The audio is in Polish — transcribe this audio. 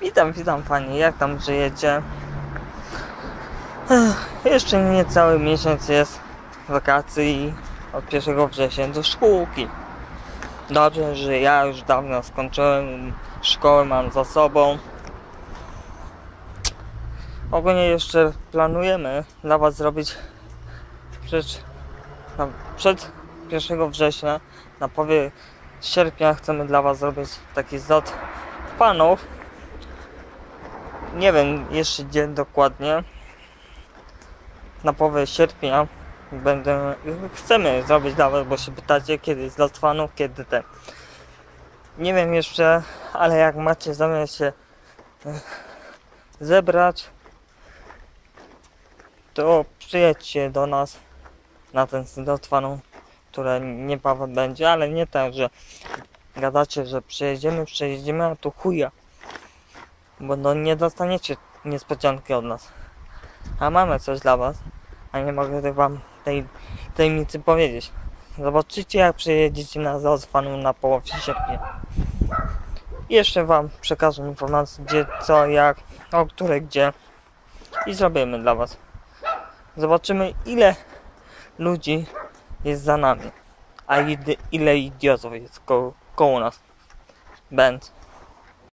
Witam, witam Pani, jak tam żyjecie? Ech, jeszcze niecały miesiąc jest wakacji od 1 września do szkółki. Dobrze, że ja już dawno skończyłem, szkołę mam za sobą. Ogólnie jeszcze planujemy dla Was zrobić przed, no, przed 1 września, na połowie sierpnia chcemy dla Was zrobić taki zlot panów. Nie wiem jeszcze gdzie dokładnie. Na połowę sierpnia będę, chcemy zrobić dla Was, bo się pytacie kiedy zlot fanów, kiedy ten. Nie wiem jeszcze, ale jak macie zamiar się eh, zebrać, to przyjedźcie do nas na ten zlot fanów, które niebawem będzie, ale nie tak, że gadacie, że przyjedziemy, przyjedziemy, a tu chuja. Bo no nie dostaniecie niespodzianki od nas. A mamy coś dla was. A nie mogę wam tej tajemnicy powiedzieć. Zobaczycie jak przyjedziecie na Zozfanu na połowie sierpnia. Jeszcze wam przekażę informacje gdzie, co, jak, o które, gdzie. I zrobimy dla was. Zobaczymy ile ludzi jest za nami. A ile idiotów jest koło, koło nas. Będ.